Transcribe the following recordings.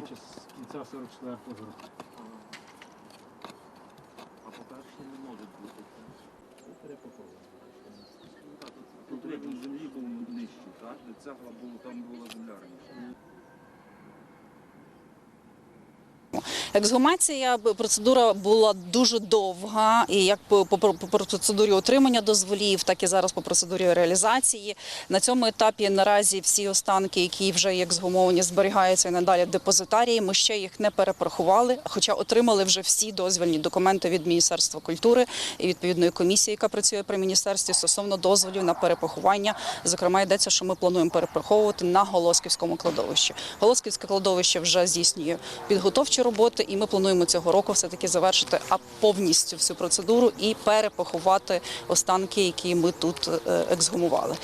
ця 44 року. А по-перше, не може бути. Тут рівень землі був нижчий, так? Де цегла була, там була земля Ексгумація процедура була дуже довга, і як по, по, по процедурі отримання дозволів, так і зараз по процедурі реалізації. На цьому етапі наразі всі останки, які вже є ексгумовані, зберігаються і надалі депозитарії. Ми ще їх не перепорахували, хоча отримали вже всі дозвільні документи від Міністерства культури і відповідної комісії, яка працює при міністерстві стосовно дозволів на перепоховання. Зокрема, йдеться, що ми плануємо перепраховувати на Голосківському кладовищі. Голосківське кладовище вже здійснює підготовчі роботи, і ми плануємо цього року все таки завершити повністю всю процедуру і перепоховати останки, які ми тут е, ексгумували.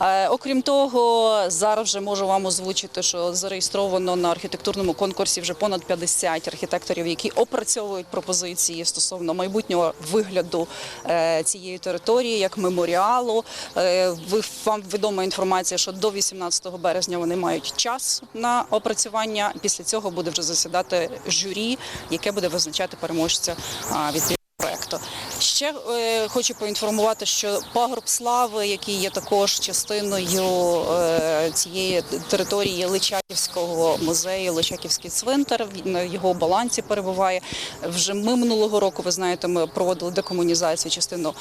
Е, Окрім того, зараз вже можу вам озвучити, що зареєстровано на архітектурному конкурсі вже понад 50 архітекторів, які опрацьовують пропозиції стосовно майбутнього вигляду е, цієї території як меморіалу. Вам відома інформація, що до 18 березня вони мають час на опрацювання. Після цього буде вже засідати журі, яке буде визначати переможця від проекту. Ще е, хочу поінформувати, що пагорб слави, який є також частиною е, цієї території Личаківського музею, Личаківський цвинтар, на його балансі перебуває. Вже ми минулого року, ви знаєте, ми проводили декомунізацію, частину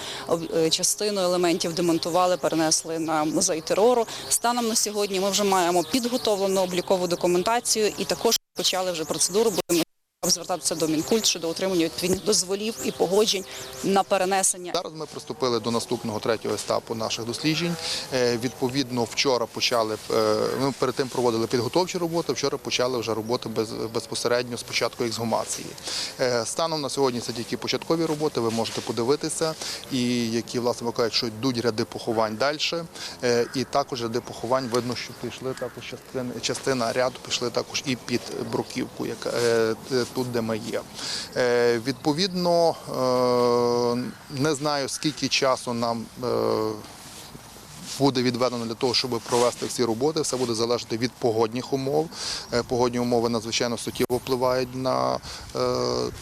е, частину елементів демонтували, перенесли на музей терору. Станом на сьогодні ми вже маємо підготовлену облікову документацію і також почали вже процедуру. Будемо звертатися до Мінкульт щодо отримання відповідних дозволів і погоджень на перенесення. Зараз ми приступили до наступного третього етапу наших досліджень. Е, Відповідно, вчора почали е, ми перед тим проводили підготовчі роботи. Вчора почали вже роботи без, безпосередньо з початку ексгумації. Е, Станом на сьогодні це тільки початкові роботи. Ви можете подивитися, і які власне кажуть, що йдуть ряди поховань далі. І також ряди поховань видно, що пішли також частини, частина ряду пішли також і під бруківку, яка тут, де ми є. Е, Відповідно, е, не знаю скільки часу нам. Буде відведено для того, щоб провести всі роботи. Все буде залежати від погодних умов. Е, Погодні умови надзвичайно суттєво впливають на е,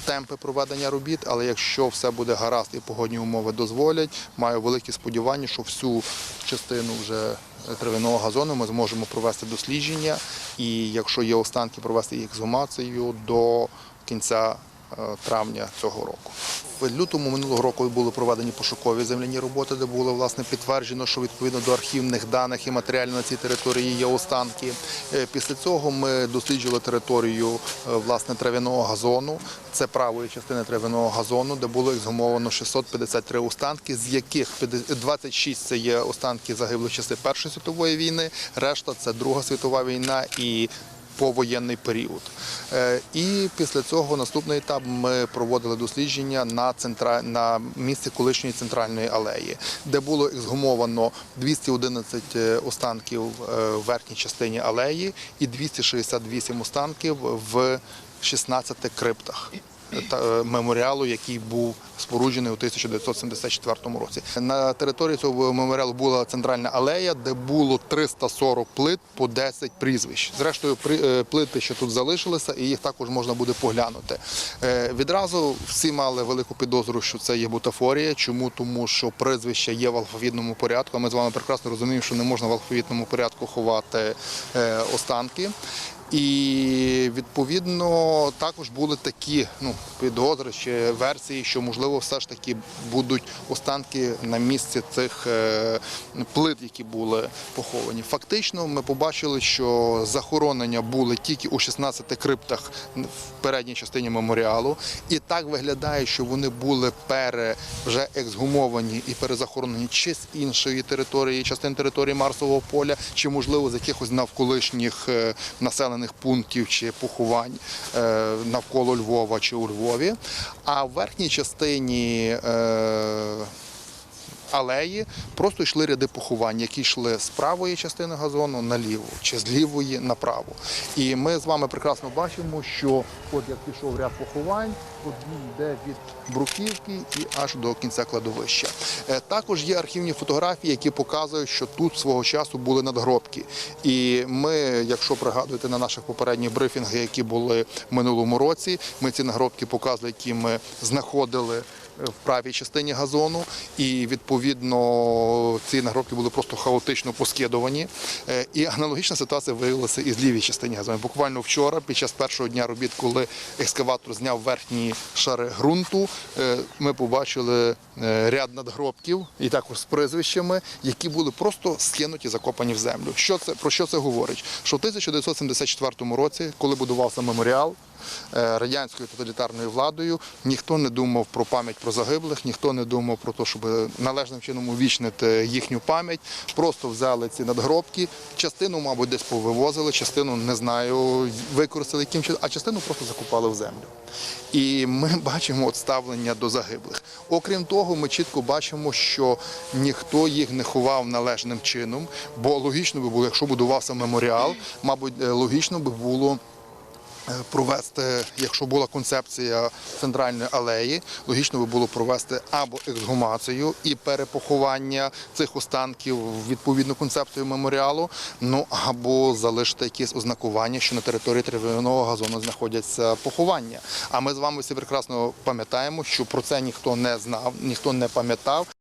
темпи проведення робіт. Але якщо все буде гаразд і погодні умови дозволять, маю великі сподівання, що всю частину вже травяного газону ми зможемо провести дослідження. І якщо є останки, провести їх ексгумацію до кінця травня цього року. В лютому минулого року були проведені пошукові земляні роботи, де було власне підтверджено, що відповідно до архівних даних і матеріалів на цій території є останки. Е, Після цього ми досліджували територію е, власне трав'яного газону. Це правої частини трав'яного газону, де було ексгумовано 653 останки, з яких 50 26 це є останки загиблих часи Першої світової війни, решта це Друга світова війна і повоєнний період. Е, І після цього наступний етап ми проводили дослідження на центра... на місці колишньої центральної алеї, де було ексгумовано 211 останків е, в верхній частині алеї і 268 останків в 16 криптах. Е, Меморіалу, який був споруджений у 1974 році. На території цього меморіалу була центральна алея, де було 340 плит по 10 прізвищ. Зрештою, е, плити ще тут залишилися, і їх також можна буде поглянути. Е, Відразу всі мали велику підозру, що це є бутафорія. Чому? Тому що прізвища є в алфавітному порядку. А ми з вами прекрасно розуміємо, що не можна в алфавітному порядку ховати останки. І відповідно також були такі ну, підозри чи версії, що можливо все ж таки будуть останки на місці цих е, плит, які були поховані. Фактично, ми побачили, що захоронення були тільки у 16 криптах в передній частині меморіалу, і так виглядає, що вони були пере вже ексгумовані і перезахоронені чи з іншої території, частин території Марсового поля, чи можливо з якихось навколишніх е, населених пунктів чи поховань е, навколо Львова чи у Львові. А в верхній частині е, алеї просто йшли ряди поховань, які йшли з правої частини газону наліво чи з лівої направо. І ми з вами прекрасно бачимо, що от як пішов ряд поховань, подвій йде від бруківки і аж до кінця кладовища. Е, Також є архівні фотографії, які показують, що тут свого часу були надгробки. І ми, якщо пригадуєте на наших попередніх брифінгах, які були в минулому році, ми ці надгробки показували, які ми знаходили в правій частині газону, і відповідно ці нагробки були просто хаотично поскидувані. Е, І аналогічна ситуація виявилася і з лівій частині газону. Буквально вчора, під час першого дня робіт, коли екскаватор зняв верхні шари ґрунту, е, ми побачили е, ряд надгробків і також з прізвищами, які були просто скинуті, закопані в землю. Що це про що це говорить? Що в 1974 році, коли будувався меморіал, радянською тоталітарною владою ніхто не думав про пам'ять про загиблих, ніхто не думав про те, щоб належним чином увічнити їхню пам'ять. Просто взяли ці надгробки. Частину, мабуть, десь повивозили, частину не знаю, використали яким чином, а частину просто закопали в землю. І ми бачимо от ставлення до загиблих. Окрім того, ми чітко бачимо, що ніхто їх не ховав належним чином, бо логічно би було, якщо будувався меморіал, мабуть, е, логічно би було. Е, Провести, якщо була концепція центральної алеї, логічно би було провести або ексгумацію і перепоховання цих останків відповідно концепцію меморіалу, ну або залишити якесь ознакування, що на території трав'яного газону знаходяться поховання. А ми з вами всі прекрасно пам'ятаємо, що про це ніхто не знав, ніхто не пам'ятав.